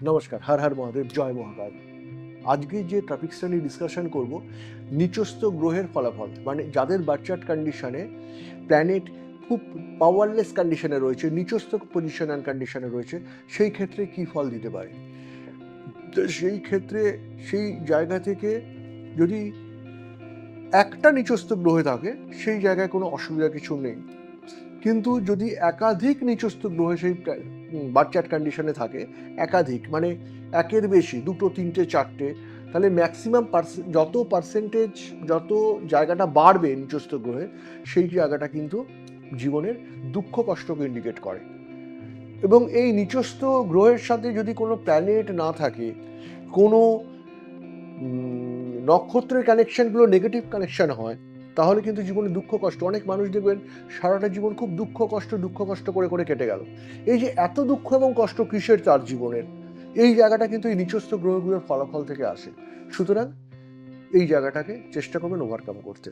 নমস্কার, হর হর মহাদেব, জয় মহাকাল। আজকে যে টপিক্সটা নিয়ে ডিসকাশন করব, নিচস্থ গ্রহের ফলাফল মানে যাদের বার্চার্ট কন্ডিশনে প্ল্যানেট খুব পাওয়ারলেস কন্ডিশনে রয়েছে, নিচস্থ পজিশন অ্যান্ড কন্ডিশনে রয়েছে, সেই ক্ষেত্রে কি ফল দিতে পারে? তো সেই ক্ষেত্রে সেই জায়গা থেকে যদি একটা নিচস্থ গ্রহে থাকে, সেই জায়গায় কোনো অসুবিধা কিছু নেই। কিন্তু যদি একাধিক নিচস্থ গ্রহে সেই বার্চার্ট কন্ডিশনে থাকে, একাধিক মানে একের বেশি, দুটো, তিনটে, চারটে, তাহলে ম্যাক্সিমাম যত পার্সেন্টেজ যত জায়গাটা বাড়বে নিচস্থ গ্রহে, সেই জায়গাটা কিন্তু জীবনের দুঃখ কষ্টকে ইন্ডিকেট করে। এবং এই নিচস্থ গ্রহের সাথে যদি কোনো প্ল্যানেট না থাকে, কোনো নক্ষত্রের কানেকশনগুলো নেগেটিভ কানেকশন হয় তাহলে কিন্তু জীবনে দুঃখ, কষ্ট, অনেক মানুষ দেখবেন সারাটা জীবন খুব দুঃখ, কষ্ট দুঃখ, কষ্ট করে করে কেটে গেল। এই যে এত দুঃখ এবং কষ্ট কিসের তার জীবনের? এই জায়গাটা কিন্তু এই নিচস্থ গ্রহগুলোর ফলাফল থেকে আসে। সুতরাং এই জায়গাটাকে চেষ্টা করবেন ওভারকাম করতে।